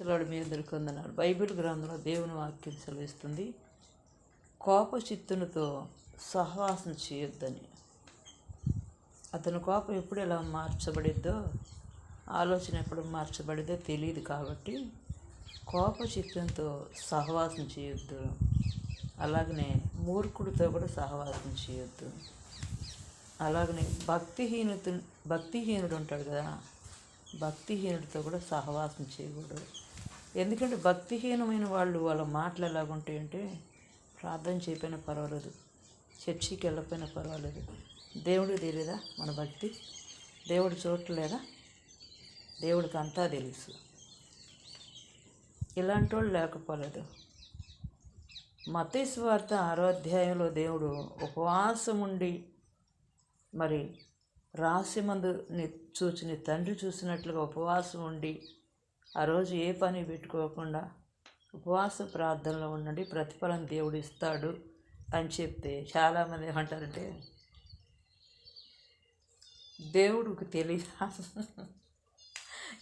ఇసలాడు మీ అందరికి వందనాలు. బైబిల్ గ్రంథంలో దేవుని వాక్యం సెలవిస్తుంది కోప చిత్తునితో సహవాసం చేయొద్దని. అతని కోపం ఎప్పుడు ఎలా మార్చబడిద్దో ఆలోచన ఎప్పుడు మార్చబడిద్దో తెలియదు కాబట్టి కోపచిత్తంతో సహవాసం చేయొద్దు. అలాగనే మూర్ఖుడితో కూడా సహవాసం చేయొద్దు. అలాగనే భక్తిహీనత భక్తిహీనుడు ఉంటాడు కదా భక్తిహీనుడితో కూడా సహవాసం చేయకూడదు. ఎందుకంటే భక్తిహీనమైన వాళ్ళు వాళ్ళ మాటలు ఎలాగుంటాయంటే ప్రార్థన చేయకపోయినా పర్వాలేదు చర్చికి వెళ్ళకపోయినా పర్వాలేదు. దేవుడికి తెలియదా మన భక్తి? దేవుడు చూడలేదా దేవుడికి అంతా తెలుసు. ఇలాంటి వాళ్ళు లేకపోలేదు. మతేశ్వార్త ఆరో అధ్యాయంలో దేవుడు ఉపవాసం ఉండి మరి రాసి మందు నీ తండ్రి చూసినట్లుగా ఉపవాసం ఉండి ఆ రోజు ఏ పని పెట్టుకోకుండా ఉపవాస ప్రార్థనలో ఉండండి ప్రతిఫలం దేవుడు ఇస్తాడు అని చెప్తే చాలామంది ఏమంటారంటే దేవుడికి తెలియదా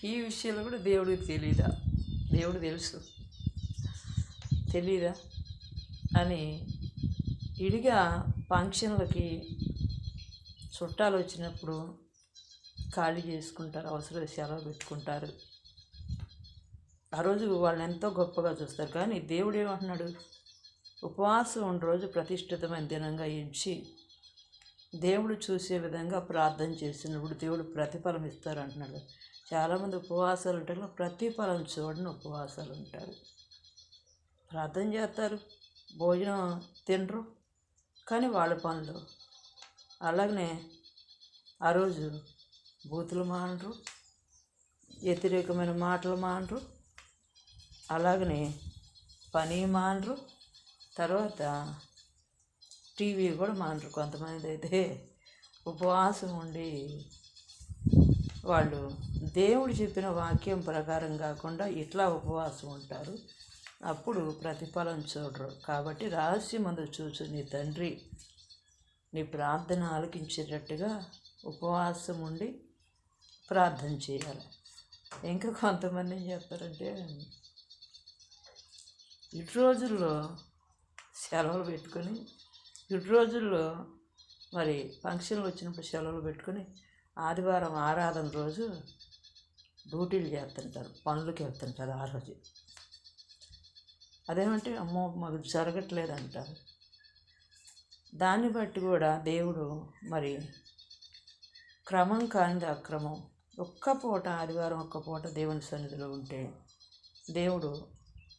ఈ విషయాలు కూడా దేవుడికి తెలియదా దేవుడు తెలుసు. తెలీదా? అని ఇడిగా ఫంక్షన్లకి చుట్టాలు వచ్చినప్పుడు ఖాళీ చేసుకుంటారు అవసరం సెలవు పెట్టుకుంటారు. ఆ రోజు వాళ్ళని ఎంతో గొప్పగా చూస్తారు. కానీ దేవుడు ఏమంటున్నాడు? ఉపవాసం ఉన్న రోజు ప్రతిష్ఠితమైన దినంగా ఎంచి దేవుడు చూసే విధంగా ప్రార్థన చేసినప్పుడు దేవుడు ప్రతిఫలం ఇస్తారు అంటున్నాడు. చాలామంది ఉపవాసాలు ఉంటారు ప్రతిఫలం చూడని ఉపవాసాలు ఉంటారు. ప్రార్థన చేస్తారు భోజనం తినరు కానీ వాళ్ళ పనులు. అలాగనే ఆ రోజు బూతులు మానరు వ్యతిరేకమైన మాటలు మానరు అలాగనే పని మానరు తర్వాత టీవీ కూడా మానరు కొంతమంది అయితే. ఉపవాసం ఉండి వాళ్ళు దేవుడు చెప్పిన వాక్యం ప్రకారం కాకుండా ఇట్లా ఉపవాసం ఉంటారు. అప్పుడు ప్రతిఫలం చూడరు. కాబట్టి రహస్యమందు చూచు నీ తండ్రి. నీ ప్రార్థన ఆలకించేటట్టుగా ఉపవాసం ఉండి ప్రార్థన చేయాలి. ఇంకా కొంతమంది ఏం చెప్తారంటే ఇటు రోజుల్లో సెలవులు పెట్టుకొని ఇటు రోజుల్లో మరి ఫంక్షన్లు వచ్చినప్పుడు సెలవులు పెట్టుకొని ఆదివారం ఆరాధన రోజు డ్యూటీలు చేస్తుంటారు పనులకి వెళ్తుంటారు ఆ రోజు. అదేమంటే అమ్మో మాకు జరగట్లేదు అంటారు దాన్ని బట్టి కూడా దేవుడు మరి క్రమం కానిది అక్రమం ఒక్క పూట ఆదివారం ఒక్క పూట దేవుని సన్నిధిలో ఉంటే దేవుడు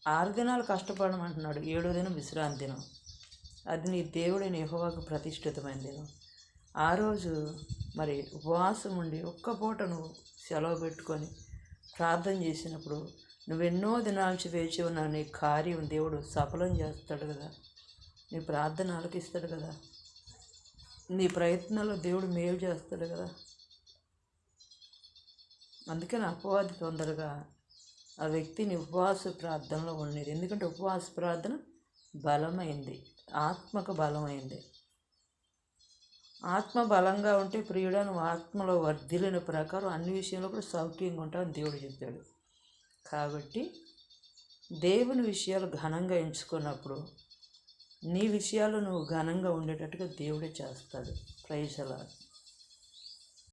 ఆరు దినాలు కష్టపడమంటున్నాడు ఏడో దినం విశ్రాంతి దినం. అది నీ దేవుడి నిహోవాకు ప్రతిష్ఠితమైన దినం. ఆ రోజు మరి ఉపవాసం ఉండి ఒక్క పూట నువ్వు సెలవు పెట్టుకొని ప్రార్థన చేసినప్పుడు నువ్వెన్నో దినాల నుంచి వేచి ఉన్న నీ కార్యం దేవుడు సఫలం చేస్తాడు కదా. నీ ప్రార్థన ఆలకిస్తాడు కదా. నీ ప్రయత్నాలు దేవుడు మేలు చేస్తాడు కదా. అందుకని అపవాది తొందరగా ఆ వ్యక్తిని ఉపవాస ప్రార్థనలో ఉండేది. ఎందుకంటే ఉపవాస ప్రార్థన బలమైంది. ఆత్మకు బలమైంది. ఆత్మ బలంగా ఉంటే ప్రియుడా నువ్వు ఆత్మలో వర్ధిలిన ప్రకారం అన్ని విషయంలో కూడా సౌఖ్యంగా ఉంటావని దేవుడు చెప్పాడు. కాబట్టి దేవుని విషయాలు ఘనంగా ఎంచుకున్నప్పుడు నీ విషయాలు నువ్వు ఘనంగా ఉండేటట్టుగా దేవుడే చేస్తాడు. ప్రైజ్ అలా